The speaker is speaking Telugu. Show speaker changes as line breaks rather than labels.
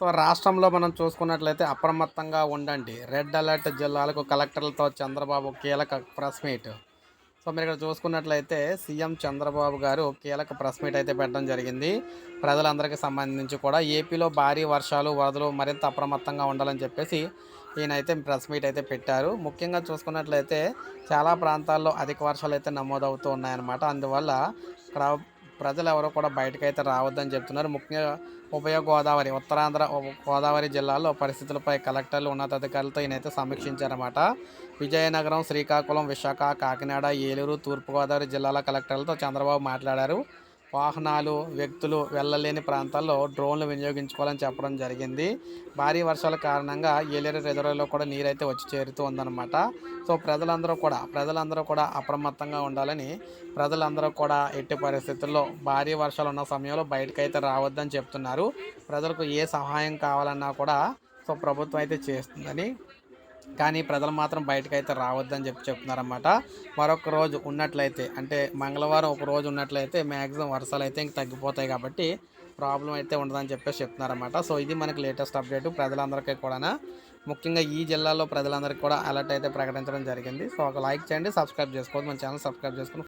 సో రాష్ట్రంలో మనం చూసుకున్నట్లయితే అప్రమత్తంగా ఉండండి. రెడ్ అలర్ట్ జిల్లాలకు కలెక్టర్లతో చంద్రబాబు కీలక ప్రెస్ మీట్. సో మీరు ఇక్కడ చూసుకున్నట్లయితే సీఎం చంద్రబాబు గారు కీలక ప్రెస్ మీట్ అయితే పెట్టడం జరిగింది. ప్రజలందరికీ సంబంధించి కూడా ఏపీలో భారీ వర్షాలు వరదలు మరింత అప్రమత్తంగా ఉండాలని చెప్పేసి ఈయనైతే ప్రెస్ మీట్ అయితే పెట్టారు. ముఖ్యంగా చూసుకున్నట్లయితే చాలా ప్రాంతాల్లో అధిక వర్షాలు అయితే నమోదవుతూ ఉన్నాయన్నమాట. అందువల్ల ప్రజలు ఎవరు కూడా బయటకైతే రావద్దని చెప్తున్నారు. ముఖ్యంగా ఉభయ గోదావరి ఉత్తరాంధ్ర గోదావరి జిల్లాలో పరిస్థితులపై కలెక్టర్లు ఉన్నతాధికారులతో ఈయనైతే సమీక్షించారన్నమాట. విజయనగరం శ్రీకాకుళం విశాఖ కాకినాడ ఏలూరు తూర్పుగోదావరి జిల్లాల కలెక్టర్లతో చంద్రబాబు మాట్లాడారు. వాహనాలు వ్యక్తులు వెళ్ళలేని ప్రాంతాల్లో డ్రోన్లు వినియోగించుకోవాలని చెప్పడం జరిగింది. భారీ వర్షాల కారణంగా ఏలేరు రిజర్వాయర్లో కూడా నీరైతే వచ్చి చేరుతూ ఉందన్నమాట. సో ప్రజలందరూ కూడా ప్రజలందరూ కూడా అప్రమత్తంగా ఉండాలని ప్రజలందరూ కూడా ఎట్టి పరిస్థితుల్లో భారీ వర్షాలు ఉన్న సమయంలో బయటకైతే రావద్దని చెప్తున్నారు. ప్రజలకు ఏ సహాయం కావాలన్నా కూడా సో ప్రభుత్వం అయితే చేస్తుందని కానీ ప్రజలు మాత్రం బయటకు అయితే రావద్దని చెప్పి చెప్తున్నారన్నమాట. మరొక రోజు ఉన్నట్లయితే అంటే మంగళవారం ఒక రోజు ఉన్నట్లయితే మ్యాక్సిమం వర్షాలు అయితే ఇంక తగ్గిపోతాయి కాబట్టి ప్రాబ్లం అయితే ఉండదని చెప్పేసి చెప్తున్నారన్నమాట. సో ఇది మనకి లేటెస్ట్ అప్డేట్ ప్రజలందరికీ కూడా ముఖ్యంగా ఈ జిల్లాలో ప్రజలందరికీ కూడా అలర్ట్ అయితే ప్రకటించడం జరిగింది. సో ఒక లైక్ చేయండి సబ్స్క్రైబ్ చేసుకోవద్దు మన ఛానల్ సబ్స్క్రైబ్ చేసుకుని